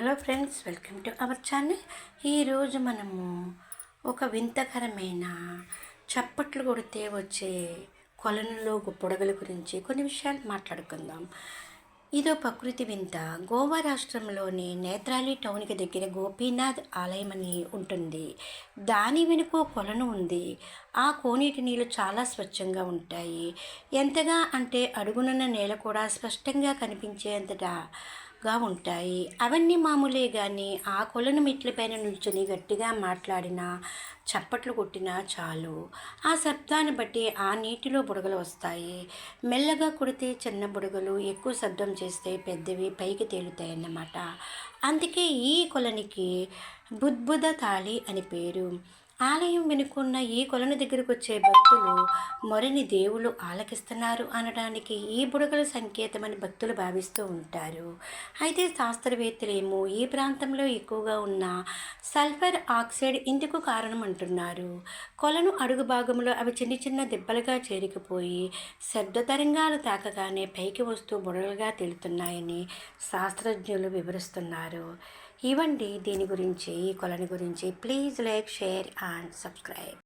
Hello friends welcome to our channel. ఈరోజు మనము ఒక వింతకరమైన చప్పట్లు కొడితే వచ్చే కొలనులో పొడగల గురించి కొన్ని విషయాలు మాట్లాడుకుందాం. ఇదో ప్రకృతి వింత. గోవా రాష్ట్రంలోని నేత్రాలి టౌన్కి దగ్గర గోపీనాథ్ ఆలయం అని ఉంటుంది. దాని వెనుక కొలను ఉంది. ఆ కోనేటి నీళ్ళు చాలా స్వచ్ఛంగా ఉంటాయి. ఎంతగా అంటే అడుగునున్న నేల కూడా స్పష్టంగా కనిపించేంతటా గా ఉంటాయి. అవన్నీ మామూలే కానీ ఆ కొలను మెట్లపైన నిల్చుని గట్టిగా మాట్లాడినా చప్పట్లు కొట్టినా చాలు. ఆ శబ్దాన్ని బట్టి ఆ నీటిలో బుడగలు వస్తాయి. మెల్లగా కొడితే చిన్న బుడగలు ఎక్కువ శబ్దం చేస్తే పెద్దవి పైకి తేలుతాయన్నమాట. అందుకే ఈ కొలనికి బుద్బుద తాళి అని పేరు. ఆలయం వెనుకున్న ఈ కొలను దగ్గరకు వచ్చే భక్తులు మొరని దేవుళ్ళు ఆలకిస్తున్నారు అనడానికి ఈ బుడగల సంకేతమని భక్తులు భావిస్తూ ఉంటారు. అయితే శాస్త్రవేత్తలేమో ఈ ప్రాంతంలో ఎక్కువగా ఉన్న సల్ఫర్ ఆక్సైడ్ ఇందుకు కారణం అంటున్నారు కొలను అడుగు భాగంలో అవి చిన్న చిన్న దెబ్బలుగా చేరికిపోయి శబ్ద తరంగాలు తాకగానే పైకి వస్తూ బుడగలుగా తేలుతున్నాయని శాస్త్రజ్ఞులు వివరిస్తున్నారు. ఇవ్వండి దీని గురించి ఈ కొలని గురించి. Please like share and subscribe